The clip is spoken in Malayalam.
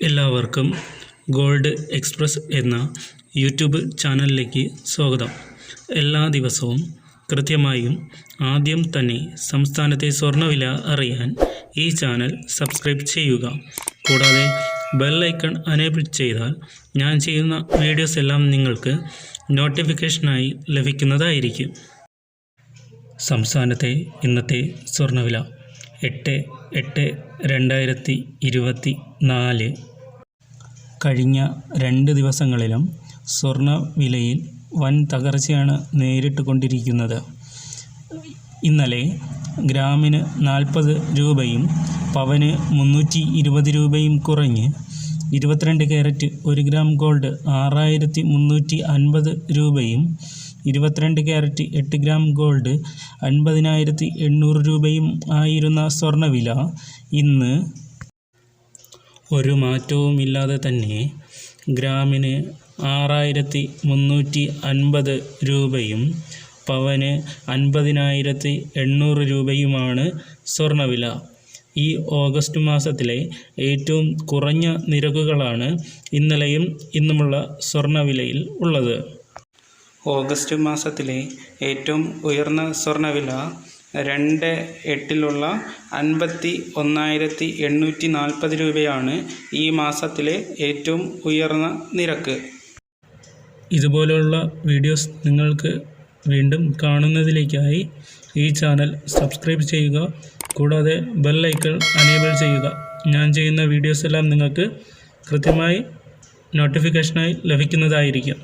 എല്ലാവർക്കും ഗോൾഡ് എക്സ്പ്രസ് എന്ന യൂട്യൂബ് ചാനലിലേക്ക് സ്വാഗതം. എല്ലാ ദിവസവും കൃത്യമായും ആദ്യം തന്നെ സംസ്ഥാനത്തെ സ്വർണവില അറിയാൻ ഈ ചാനൽ സബ്സ്ക്രൈബ് ചെയ്യുക. കൂടാതെ ബെല്ലൈക്കൺ അനേബിൾ ചെയ്താൽ ഞാൻ ചെയ്യുന്ന വീഡിയോസ് എല്ലാം നിങ്ങൾക്ക് നോട്ടിഫിക്കേഷനായി ലഭിക്കുന്നതായിരിക്കും. സംസ്ഥാനത്തെ ഇന്നത്തെ സ്വർണവില എട്ട് എട്ട് രണ്ടായിരത്തി ഇരുപത്തി നാല്. കഴിഞ്ഞ രണ്ട് ദിവസങ്ങളിലും സ്വർണ വിലയിൽ വൻ തകർച്ചയാണ് നേരിട്ട് കൊണ്ടിരിക്കുന്നത്. ഇന്നലെ ഗ്രാമിന് നാൽപ്പത് രൂപയും പവന് മുന്നൂറ്റി ഇരുപത് രൂപയും കുറഞ്ഞ് ഇരുപത്തിരണ്ട് ക്യാരറ്റ് ഒരു ഗ്രാം ഗോൾഡ് ആറായിരത്തി മുന്നൂറ്റി അൻപത് രൂപയും ഇരുപത്തിരണ്ട് ക്യാരറ്റ് എട്ട് ഗ്രാം ഗോൾഡ് അൻപതിനായിരത്തി എണ്ണൂറ് രൂപയും ആയിരുന്ന സ്വർണവില ഇന്ന് ഒരു മാറ്റവുമില്ലാതെ തന്നെ ഗ്രാമിന് ആറായിരത്തി മുന്നൂറ്റി അൻപത് രൂപയും പവന് അൻപതിനായിരത്തി എണ്ണൂറ് രൂപയുമാണ് സ്വർണവില ഈ ഓഗസ്റ്റ് മാസത്തിലെ ഏറ്റവും കുറഞ്ഞ നിരക്കുകളാണ് ഇന്നലെയും ഇന്നുമുള്ള സ്വർണവിലയിൽ ഉള്ളത്. ഓഗസ്റ്റ് മാസത്തിലെ ഏറ്റവും ഉയർന്ന സ്വർണവില രണ്ട് എട്ടിലുള്ള അൻപത്തി ഒന്നായിരത്തി എണ്ണൂറ്റി നാൽപ്പത് രൂപയാണ് ഈ മാസത്തിലെ ഏറ്റവും ഉയർന്ന നിരക്ക്. ഇതുപോലെയുള്ള വീഡിയോസ് നിങ്ങൾക്ക് വീണ്ടും കാണുന്നതിലേക്കായി ഈ ചാനൽ സബ്സ്ക്രൈബ് ചെയ്യുക കൂടാതെ ബെല്ലൈക്കൺ അനേബിൾ ചെയ്യുക. ഞാൻ ചെയ്യുന്ന വീഡിയോസ് എല്ലാം നിങ്ങൾക്ക് കൃത്യമായി നോട്ടിഫിക്കേഷനായി ലഭിക്കുന്നതായിരിക്കും.